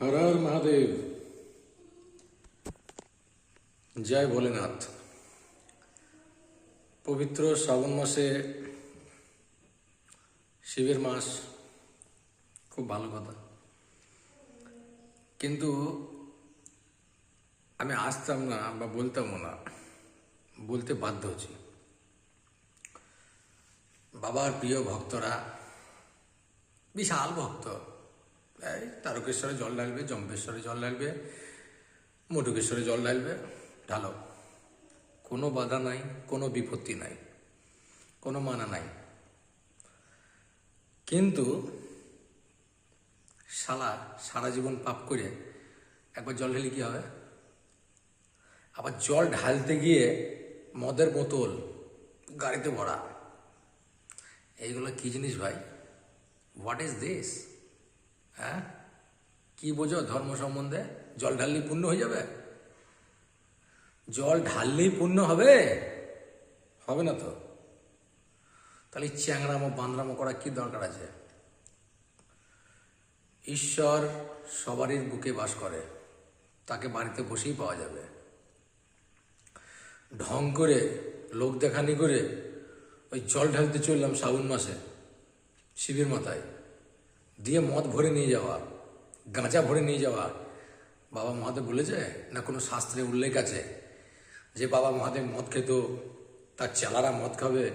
হর হর মহাদেব। জয় ভোলেনাথ। পবিত্র শ্রাবণ মাসে শিবের মাস, খুব ভালো কথা। কিন্তু আমি আসতাম না বা বলতামও না, বলতে বাধ্য হচ্ছি। বাবার প্রিয় ভক্তরা, বিশাল ভক্ত। এই তারকেশ্বরে জল ঢালবে জম্বেশ্বরে জল ঢালবে মটুকেশ্বরে জল ঢালবে, ঢালো। কোনো বাধা নাই, কোনো বিপত্তি নাই, কোনো মানা নাই। কিন্তু শালা সারা জীবন পাপ করে একবার জল ঢেলে কি হবে? আবার জল ঢালতে গিয়ে মদের বোতল গাড়িতে ভরা। এইগুলো কি জিনিস ভাই? হোয়াট ইজ দিস হ্যাঁ? কি বোঝো ধর্ম সম্বন্ধে? জল ঢাললেই পূর্ণ হয়ে যাবে? জল ঢাললেই পূর্ণ হবে? হবে না তো? তাহলে চ্যাংরামো বান্দরামো করা কি দরকার আছে? ঈশ্বর সবারই বুকে বাস করে। তাকে বাড়িতে বসেই পাওয়া যাবে। ঢং করে, লোক দেখানি করে, ওই জল ঢালতে চললাম শ্রাবণ মাসে, শিবের মাথায়। দিয়ে মদ ভরে নিয়ে যাওয়া, গাঁজা ভরে নিয়ে যাওয়া। বাবা মহাদেব বলেছে, না, কোনো শাস্ত্রে উল্লেখ আছে যে বাবা মহাদেব মদ খেত, তার চেলারা মদ খাবে,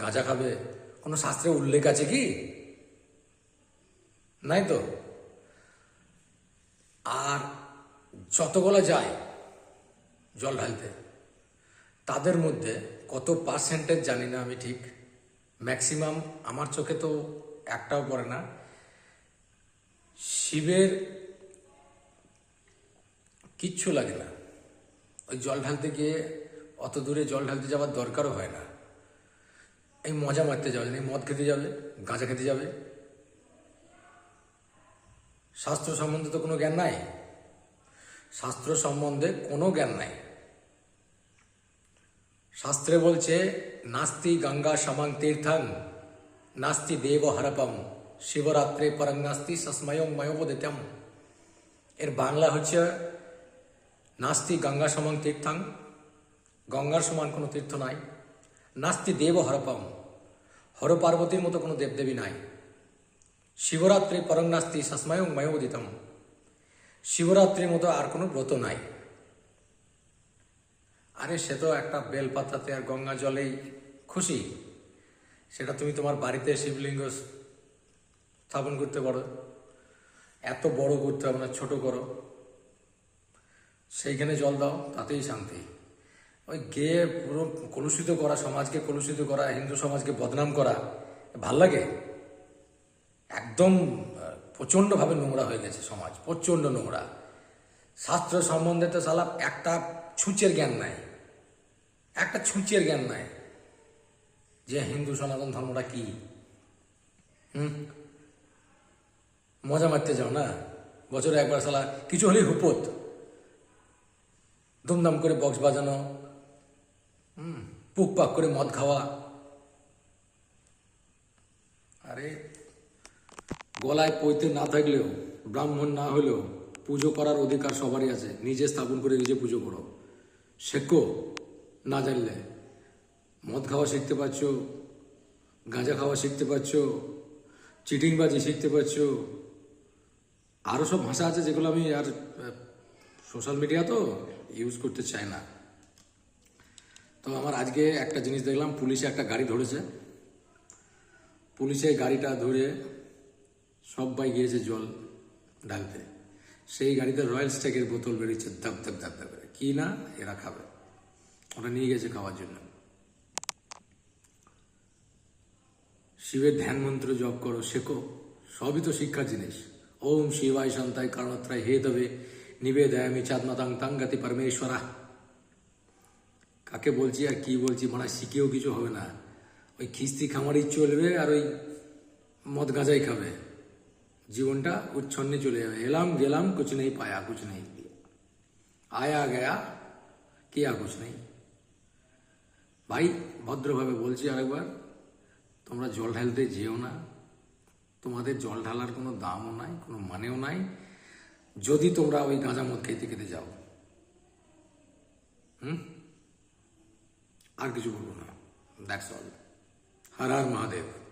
গাঁজা খাবে। কোনো শাস্ত্রে উল্লেখ আছে কি? নাই তো? আর যতগুলো যায় জল ঢালতে, তাদের মধ্যে কত পার্সেন্টেজ জানি না আমি ঠিক। ম্যাক্সিমাম আমার চোখে তো একটাও পড়ে না। শিবের কিচ্ছু লাগে না। ওই জল ঢালতে গিয়ে অত দূরে জল ঢালতে যাওয়ার দরকারও হয় না। এই মজা মারতে যাবে, এই মদ খেতে যাবে, গাঁজা খেতে যাবে। শাস্ত্র সম্বন্ধে তো কোনো জ্ঞান নাই। শাস্ত্র সম্বন্ধে কোনো জ্ঞান নাই। শাস্ত্রে বলছে, নাস্তি গঙ্গা সমাং তীর্থং, নাস্তি দেব হরপম। শিবরাত্রে পরং নাস্তি সস্ময়ং ময়োবদিতম এর বাংলা হচ্ছে নাস্তি গঙ্গা সমাং তীর্থং। গঙ্গার সমান কোনো তীর্থ নাই। নাস্তি দেব হরপম। হর পার্বতীর মতো কোনো দেবদেবী নাই। শিবরাত্রি পরং নাস্তি সস্ময়ং ময়োবদিতম শিবরাত্রির মতো আর কোনো ব্রত নাই। আরে সে তো একটা বেলপাতাতে আর গঙ্গা জলেই খুশি। সেটা তুমি তোমার বাড়িতে শিবলিঙ্গ স্থাপন করতে পারো। এত বড় করতে হবে না ছোট করো। সেইখানে জল দাও, তাতেই শান্তি। ওই গিয়ে পুরো কলুষিত করা, সমাজকে কলুষিত করা, হিন্দু সমাজকে বদনাম করা, ভালো লাগে? একদম প্রচণ্ডভাবে নোংরা হয়ে গেছে সমাজ, প্রচণ্ড নোংরা। শাস্ত্র সম্বন্ধে তো সালা একটা ছুঁচের জ্ঞান নাই। একটা ছুঁচের জ্ঞান নাই। যে হিন্দু সনাতন ধর্মটা কি? হুম? মজা মারতে যাও না? বছরে একবার সালা কিছু হলেই হুপত। ধুমধাম করে বক্স বাজানো পুক পাক করে মদ খাওয়া। আরে, গলায় পৈতে না থাকলেও, ব্রাহ্মণ না হলেও পুজো করার অধিকার সবারই আছে। নিজে স্থাপন করে নিজে পুজো করো। শেখো, না জানলে। মদ খাওয়া শিখতে পারছ, গাঁজা খাওয়া শিখতে পারছ, চিটিংবাজি শিখতে পারছ আরও সব ভাষা আছে যেগুলো আমি আর সোশ্যাল মিডিয়া তো ইউজ করতে চাই না। তো আমার আজকে একটা জিনিস দেখলাম, পুলিশে একটা গাড়ি ধরেছে। পুলিশে গাড়িটা ধরে সবাই গিয়েছে জল ঢালতে। সেই গাড়িতে রয়্যাল স্টেকের বোতল বেরিয়েছে দাব দাব দাব দাব করে। কি না? এরা খাবে। ওটা নিয়ে গেছে খাওয়ার জন্য। শিবের ধ্যান মন্ত্র জপ করো, শেখো। সবই তো শিক্ষার জিনিস। ওম শিবায় শান্তায় কারণত্রায় হে দেবে নিবেদয়ামি চাঁদমাতাং তাঙ্গাতি পরমেশ্বরা কাকে বলছি আর কি বলছি মানে শিখেও কিছু হবে না ওই খিস্তি খামারই চলবে আর ওই মদ গাঁজাই খাবে জীবনটা উচ্ছন্নে চলে যাবে এলাম গেলাম কিছু নেই পায়া কিছু নেই আয়া গয়া কিয়া কিছু নেই ভাই ভদ্রভাবে বলছি আরেকবার তোমরা জল ঢালতে যেও না তোমাদের জল ঢালার কোনো দামও নাই, কোনো মানেও নাই। যদি তোমরা ওই গাঁজা মদ খেতে খেতে যাও। হুম? আর কিছু বলব না। That's all Har Har Mahadev.